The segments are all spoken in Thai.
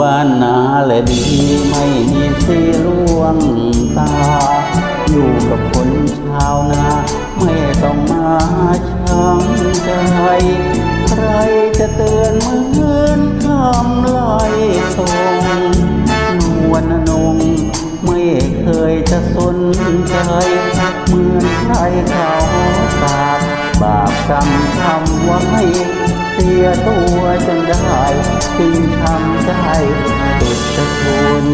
บ้านนาและดีไม่มีสีล่วงตา อยู่กับคนชาวนา ไม่ต้องมาช้ำใจใครจะเตือนเหมือนคำไล่ส่งนวลนงไม่เคยจะสนใจเหมือนใครเขาสาบบาปกรรมทำไว้เสียตัวจนได้ จึงทำได้สุดจะทน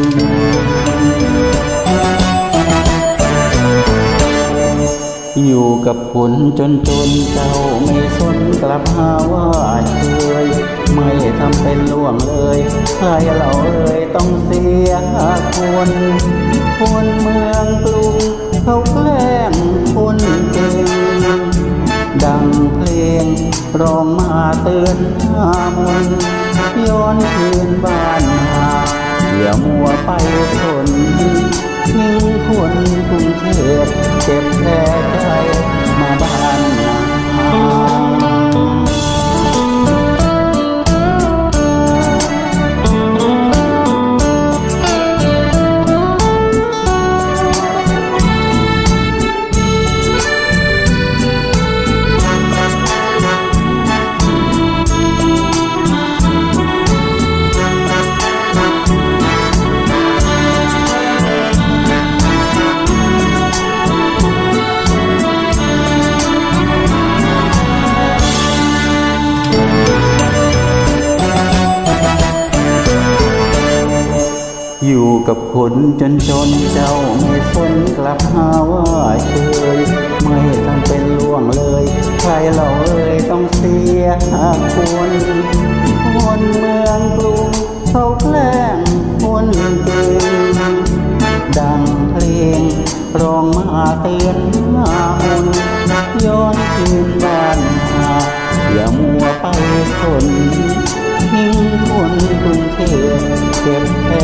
อยู่กับคนจนจนเจ้าไม่สนกลับหาว่าช่วยไม่ทำเป็นล่วงเลยใครเราเอ่ยต้องเสียคนคนเมืองกรุงเขาแกล้งคน ดังเพลงร้องมาเตือนหามนย้อนคืนบ้านหาอย่ามัวไปสนทิ้งคนกรุงเทพเจ็บแผลใจ อยู่กับคนจนจนเจ้าไม่สนกลับหาว่าเชยไม่ทำเป็นล่วงเลย ใครเราเอ่ยต้องเสียคนคนเมืองกรุงเขาแกล้งคนเก่งดังเพลงร้องมาเตือนหน้ามนย้อนคืนบ้านหาอย่ามัวไปสนทิ้งคนกรุงเทพเก็บแผลใจมาบ้าน